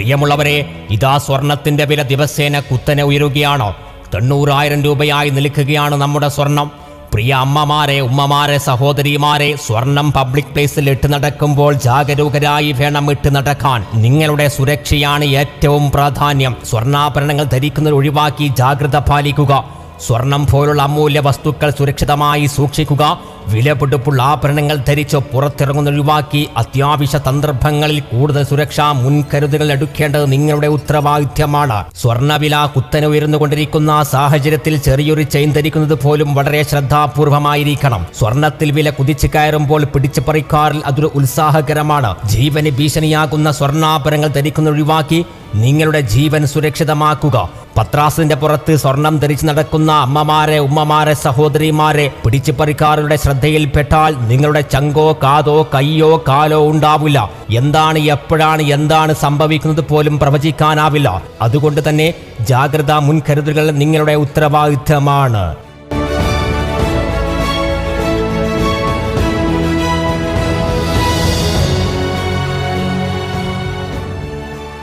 പ്രിയമുള്ളവരെ ഇതാ സ്വർണത്തിന്റെ വില ദിവസേന കുത്തനെ ഉയരുകയാണ്. തൊണ്ണൂറായിരം രൂപയായി നിൽക്കുകയാണ് നമ്മുടെ സ്വർണം. പ്രിയ അമ്മമാരെ ഉമ്മമാരെ സഹോദരിമാരെ സ്വർണം പബ്ലിക് പ്ലേസിൽ ഇട്ട് നടക്കുമ്പോൾ ജാഗരൂകരായി വേണം ഇട്ട് നടക്കാൻ. നിങ്ങളുടെ സുരക്ഷയാണ് ഏറ്റവും പ്രാധാന്യം. സ്വർണാഭരണങ്ങൾ ധരിക്കുന്നത് ഒഴിവാക്കി ജാഗ്രത പാലിക്കുക. സ്വർണം പോലുള്ള അമൂല്യ വസ്തുക്കൾ സുരക്ഷിതമായി സൂക്ഷിക്കുക. വിലപിടിപ്പുള്ള ആഭരണങ്ങൾ ധരിച്ച് പുറത്തിറങ്ങുന്ന ഒഴിവാക്കി അത്യാവശ്യ സന്ദർഭങ്ങളിൽ കൂടുതൽ സുരക്ഷാ മുൻകരുതലുകൾ എടുക്കേണ്ടത് നിങ്ങളുടെ ഉത്തരവാദിത്യമാണ് സ്വർണവില കുത്തനെ ഉയർന്നുകൊണ്ടിരിക്കുന്ന സാഹചര്യത്തിൽ ചെറിയൊരു ചെയിൻ ധരിക്കുന്നത് പോലും വളരെ ശ്രദ്ധാപൂർവമായിരിക്കണം. സ്വർണത്തിൽ വില കുതിച്ചു കയറുമ്പോൾ പിടിച്ചു പറിക്കാറിൽ അതൊരു ഉത്സാഹകരമാണ്. ജീവന് ഭീഷണിയാകുന്ന സ്വർണാഭരണങ്ങൾ ധരിക്കുന്ന ഒഴിവാക്കി നിങ്ങളുടെ ജീവൻ സുരക്ഷിതമാക്കുക. പത്രാസിന്റെ പുറത്ത് സ്വർണം ധരിച്ചു നടക്കുന്ന അമ്മമാരെ ഉമ്മമാരെ സഹോദരിമാരെ പിടിച്ചു പറിക്കാരുടെ ശ്രദ്ധയിൽപ്പെട്ടാൽ നിങ്ങളുടെ ചങ്കോ കാതോ കയ്യോ കാലോ ഉണ്ടാവില്ല. എന്താണ് എപ്പോഴാണ് എന്താണ് സംഭവിക്കുന്നത് പോലും പ്രവചിക്കാനാവില്ല. അതുകൊണ്ട് തന്നെ ജാഗ്രതാ മുൻകരുതലുകൾ നിങ്ങളുടെ ഉത്തരവാദിത്തമാണ്.